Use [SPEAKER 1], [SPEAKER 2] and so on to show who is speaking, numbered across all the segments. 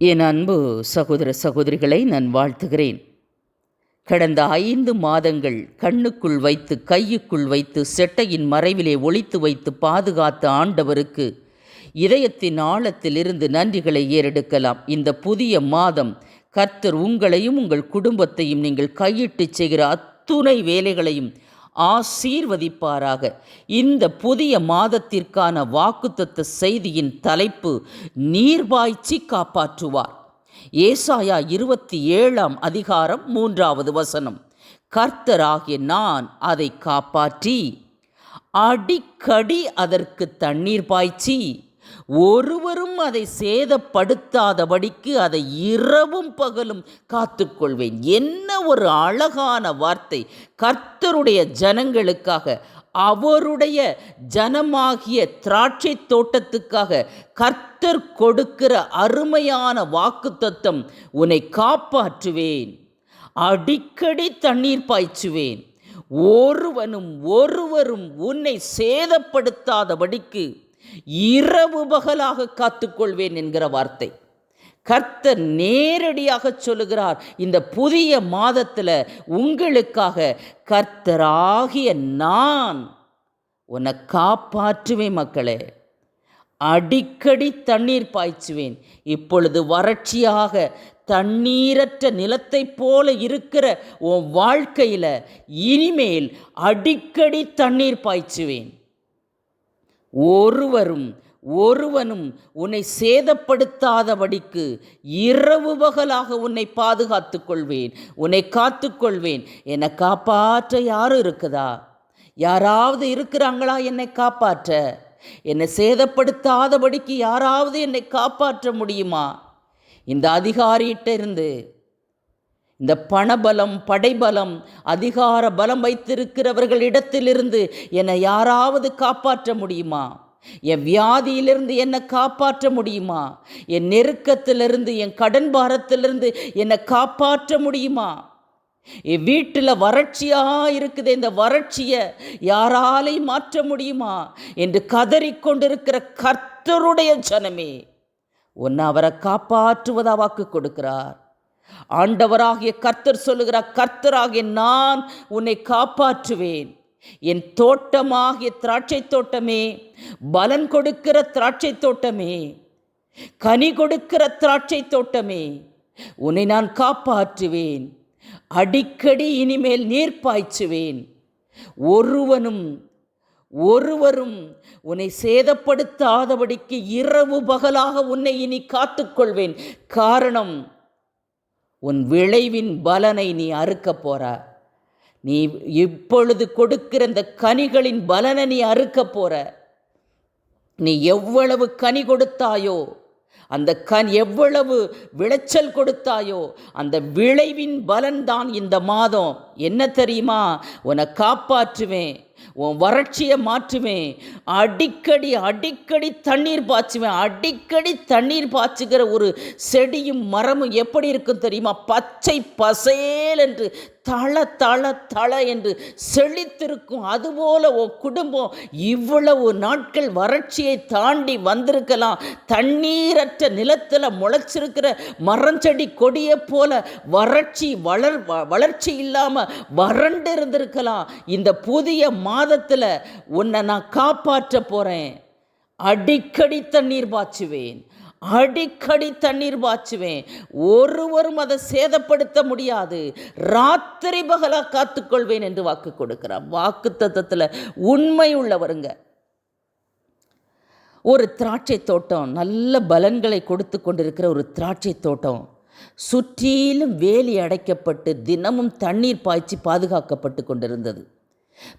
[SPEAKER 1] என் அன்பு சகோதர சகோதரிகளை நான் வாழ்த்துகிறேன். கடந்த ஐந்து மாதங்கள் கண்ணுக்குள் வைத்து கையுக்குள் வைத்து செட்டையின் மறைவிலே ஒளித்து வைத்து பாதுகாத்த ஆண்டவருக்கு இதயத்தின் ஆழத்திலிருந்து நன்றிகளை ஏறெடுக்கலாம். இந்த புதிய மாதம் கர்த்தர் உங்களையும் உங்கள் குடும்பத்தையும் நீங்கள் கையிட்டு செய்கிற அத்துணை வேலைகளையும் ஆசீர்வதிப்பாராக. இந்த புதிய மாதத்திற்கான வாக்குத்தத்த செய்தியின் தலைப்பு நீர்வாய்ச்சி காப்பாற்றுவார். ஏசாயா இருபத்தி ஏழாம் அதிகாரம் மூன்றாவது வசனம். கர்த்தராகிய நான் அதை காப்பாற்றி அடிக்கடி அதற்கு தண்ணீர் பாய்ச்சி ஒருவரும் அதை சேதப்படுத்தாதபடிக்கு அதை இரவும் பகலும் காத்துக்கொள்வேன். என்ன ஒரு அழகான வார்த்தை. கர்த்தருடைய ஜனங்களுக்காக அவருடைய ஜனமாகிய திராட்சை தோட்டத்துக்காக கர்த்தர் கொடுக்கிற அருமையான வாக்குத்தத்தம் உன்னை காப்பாற்றுவேன். அடிக்கடி தண்ணீர் பாய்ச்சுவேன். ஒருவனும் ஒருவரும் உன்னை சேதப்படுத்தாதபடிக்கு இரவு பகலாக காத்துக்கொள்வேன் என்கிற வார்த்தை. கர்த்தர் நேரடியாக சொல்லுகிறார் இந்த புதிய மாதத்தில் உங்களுக்காக கர்த்தராகிய நான் உன்னை காப்பாற்றுவேன் மக்களே. அடிக்கடி தண்ணீர் பாய்ச்சுவேன். இப்பொழுது வறட்சியாக தண்ணீரற்ற நிலத்தைப் போல இருக்கிற உன் வாழ்க்கையில் இனிமேல் அடிக்கடி தண்ணீர் பாய்ச்சுவேன். ஒருவரும் ஒருவனும் உன்னை சேதப்படுத்தாதபடிக்கு இரவு பகலாக உன்னை பாதுகாத்து கொள்வேன் உன்னை காத்துக்கொள்வேன். என்னை காப்பாற்ற யாரும் இருக்குதா? யாராவது இருக்கிறாங்களா என்னை காப்பாற்ற? என்னை சேதப்படுத்தாதபடிக்கு யாராவது என்னை காப்பாற்ற முடியுமா? இந்த அதிகாரிகிட்ட இருந்து இந்த பணபலம் படைபலம் அதிகார பலம் வைத்திருக்கிறவர்களிடத்திலிருந்து என்னை யாராவது காப்பாற்ற முடியுமா? என் வியாதியிலிருந்து என்னை காப்பாற்ற முடியுமா? என் நெருக்கத்திலிருந்து என் கடன் பாரத்திலிருந்து என்னை காப்பாற்ற முடியுமா? என் வீட்டில் வறட்சியாக இருக்குது இந்த வறட்சியை யாராலையும் மாற்ற முடியுமா? என்று கதறிக்கொண்டிருக்கிற கர்த்தருடைய ஜனமே ஒன்று அவரை காப்பாற்றுவதா வாக்கு கொடுக்கிறார். ஆண்டவராகிய கர்த்தர் சொல்லுகிறார் கர்த்தராகிய நான் உன்னை காப்பாற்றுவேன். என் தோட்டமாகிய திராட்சை தோட்டமே பலன் கொடுக்கிற திராட்சை தோட்டமே கனி கொடுக்கிற திராட்சை தோட்டமே உன்னை நான் காப்பாற்றுவேன். அடிக்கடி இனிமேல் நீர் பாய்ச்சுவேன். ஒருவனும் ஒருவரும் உன்னை சேதப்படுத்தாதபடிக்கு இரவு பகலாக உன்னை இனி காத்துக்கொள்வேன். காரணம் உன் விளைவின் பலனை நீ அறுக்கப் போற. நீ இப்பொழுது கொடுக்கிற இந்த கனிகளின் பலனை நீ அறுக்கப் போற. நீ எவ்வளவு கனி கொடுத்தாயோ அந்த கண் எவ்வளவு விளைச்சல் கொடுத்தாயோ அந்த விளைவின் பலன்தான் இந்த மாதம். என்ன தெரியுமா? உன்னை காப்பாற்றுவேன் உன் வறட்சியை மாற்றுவேன். அடிக்கடி அடிக்கடி தண்ணீர் பாய்ச்சுவேன். அடிக்கடி தண்ணீர் பாய்ச்சுகிற ஒரு செடியும் மரமும் எப்படி இருக்கும் தெரியுமா? பச்சை பசேல் என்று தள தள தள என்று செழித்திருக்கும். அதுபோல உன் குடும்பம் இவ்வளவு நாட்கள் வறட்சியை தாண்டி வந்திருக்கலாம். தண்ணீரற்ற நிலத்தில் முளைச்சிருக்கிற மரஞ்செடி கொடியை போல வறட்சி வளர் வளர்ச்சி இல்லாமல் வறண்டு இருந்திருக்கலாம். இந்த புதிய மாதத்தில் உன்னை நான் காப்பாற்ற போகிறேன் அடிக்கடி தண்ணீர் பாய்ச்சுவேன். அடிக்கடி தண்ணீர் பாய்ச்சுவேன். ஒருவரும் அதை சேதப்படுத்த முடியாது. ராத்திரி பகலாக காத்துக்கொள்வேன் என்று வாக்கு கொடுக்கிறார். வாக்கு தத்துவத்தில் உண்மை உள்ளவருங்க. ஒரு திராட்சை தோட்டம் நல்ல பலன்களை கொடுத்து கொண்டிருக்கிற ஒரு திராட்சை தோட்டம். சுற்றிலும் வேலி அடைக்கப்பட்டு தினமும் தண்ணீர் பாய்ச்சி பாதுகாக்கப்பட்டு கொண்டிருந்தது.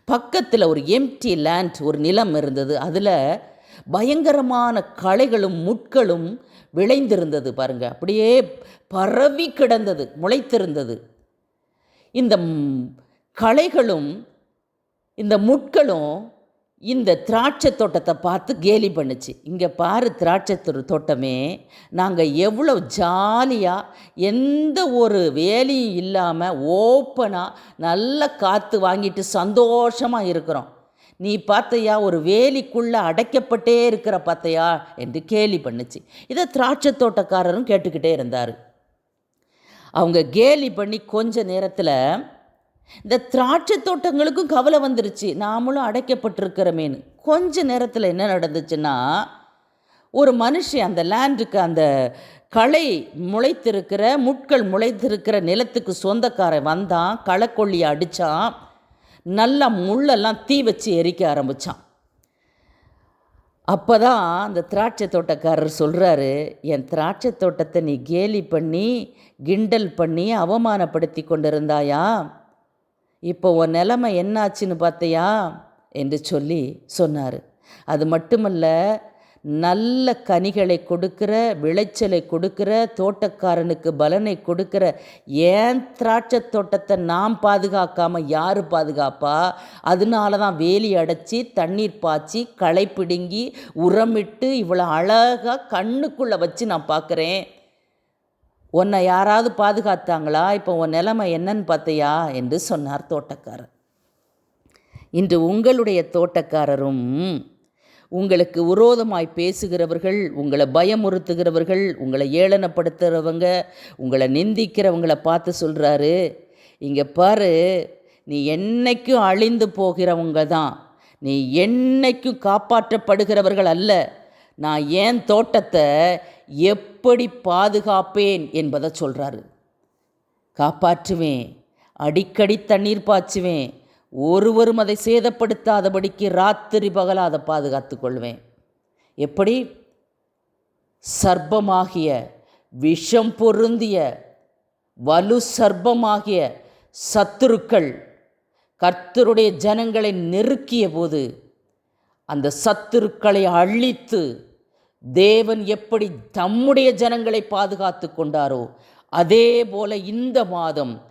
[SPEAKER 1] பக்கத்தில் ஒரு எம்டி லேண்ட் ஒரு நிலம் இருந்தது. அதில் பயங்கரமான களைகளும் முட்களும் விளைந்திருந்தது பாருங்க. அப்படியே பரவி கிடந்தது முளைத்திருந்தது. இந்த களைகளும் இந்த முட்களும் இந்த திராட்சை தோட்டத்தை பார்த்து கேலி பண்ணுச்சு. இங்கே பாரு திராட்சை தோட்டமே நாங்கள் எவ்வளோ ஜாலியாக எந்த ஒரு வேலையும் இல்லாமல் ஓப்பனாக நல்ல காற்று வாங்கிட்டு சந்தோஷமாக இருக்கிறோம். நீ பார்த்தையா ஒரு வேலிக்குள்ளே அடைக்கப்பட்டே இருக்கிற பார்த்தையா என்று கேலி பண்ணுச்சு. இதை திராட்சை தோட்டக்காரரும் கேட்டுக்கிட்டே இருந்தார். அவங்க கேலி பண்ணி கொஞ்ச நேரத்தில் இந்த திராட்சை தோட்டங்களுக்கும் கவலை வந்துருச்சு. நாமளும் அடைக்கப்பட்டிருக்கிறோமேனு. கொஞ்ச நேரத்தில் என்ன நடந்துச்சுன்னா ஒரு மனுஷன் அந்த லேண்டுக்கு அந்த களை முளைத்திருக்கிற முட்கள் முளைத்திருக்கிற நிலத்துக்கு சொந்தக்காரன் வந்தான் களைக்கொல்லியை அடித்தான் நல்லா முள்ளெல்லாம் தீ வச்சு எரிக்க ஆரம்பித்தான் அப்போ தான் அந்த திராட்சை தோட்டக்காரர் சொல்கிறாரு என் திராட்சை தோட்டத்தை நீ கேலி பண்ணி கிண்டல் பண்ணி அவமானப்படுத்தி கொண்டிருந்தாயா? இப்போ உன் நிலமை என்னாச்சுன்னு பார்த்தியா? என்று சொல்லி சொன்னார். அது மட்டுமல்ல நல்ல கனிகளை கொடுக்கிற விளைச்சலை கொடுக்கிற தோட்டக்காரனுக்கு பலனை கொடுக்கிற ஏன் திராட்சை தோட்டத்தை நாம் பாதுகாக்காமல் யார் பாதுகாப்பா? அதனால தான் வேலி அடைச்சி தண்ணீர் பாய்ச்சி களை பிடுங்கி உரமிட்டு இவ்வளோ அழகாக கண்ணுக்குள்ளே வச்சு நான் பார்க்குறேன் உன்னை யாராவது பாதுகாத்தாங்களா? இப்போ உன் நிலைமை என்னன்னு பார்த்தியா? என்று சொன்னார் தோட்டக்காரர். இன்று உங்களுடைய தோட்டக்காரரும் உங்களுக்கு விரோதமாய் பேசுகிறவர்கள் உங்களை பயமுறுத்துகிறவர்கள் உங்களை ஏளனப்படுத்துகிறவங்க உங்களை நிந்திக்கிறவங்கள பார்த்து சொல்கிறாரு இங்கே பாரு நீ என்னைக்கும் அழிந்து போகிறவங்க தான். நீ என்னைக்கும் காப்பாற்றப்படுகிறவர்கள் அல்ல. நான் ஏன் தோட்டத்தை எப்படி பாதுகாப்பேன் என்பதை சொல்கிறாரு காப்பாற்றுவேன் அடிக்கடி தண்ணீர் பாய்ச்சுவேன் ஒருவரும் அதை சேதப்படுத்தாதபடிக்கு ராத்திரி பகல அதை பாதுகாத்து கொள்வேன். எப்படி? சர்ப்பமாகிய விஷம் பொருந்திய வலு சர்ப்பமாகிய சத்துருக்கள் கர்த்தருடைய ஜனங்களை நெருக்கிய போது அந்த சத்துருக்களை அழித்து தேவன் எப்படி தம்முடைய ஜனங்களை பாதுகாத்து கொண்டாரோ அதே போல இந்த மாதம்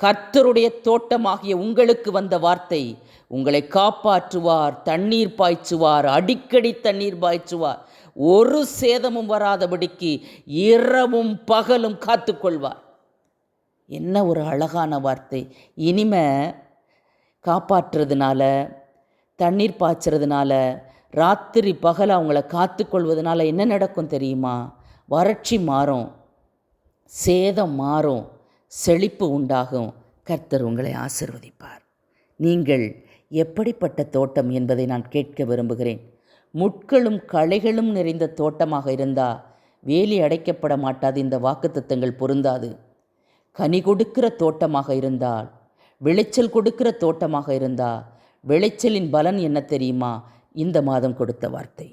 [SPEAKER 1] கர்த்தருடைய தோட்டமாகிய உங்களுக்கு வந்த வார்த்தை உங்களை காப்பாற்றுவார் தண்ணீர் பாய்ச்சுவார் அடிக்கடி தண்ணீர் பாய்ச்சுவார் ஒரு சேதமும் வராதபடிக்கு இரவும் பகலும் காத்துக்கொள்வார். என்ன ஒரு அழகான வார்த்தை. இனிமே காப்பாற்றுறதுனால தண்ணீர் பாய்ச்சறதுனால ராத்திரி பகல் அவங்கள காத்துக்கொள்வதனால என்ன நடக்கும் தெரியுமா? வறட்சி மாறும். சேதம் மாறும். செழிப்பு உண்டாகும். கர்த்தர் உங்களை ஆசிர்வதிப்பார். நீங்கள் எப்படிப்பட்ட தோட்டம் என்பதை நான் கேட்க விரும்புகிறேன். முட்களும் களைகளும் நிறைந்த தோட்டமாக இருந்தால் வேலி அடைக்கப்பட மாட்டாது இந்த வாக்குத்தத்தங்கள் பொருந்தாது. கனி கொடுக்கிற தோட்டமாக இருந்தால் விளைச்சல் கொடுக்கிற தோட்டமாக இருந்தால் விளைச்சலின் பலன் என்ன தெரியுமா? இந்த மாதம் கொடுத்த வார்த்தை.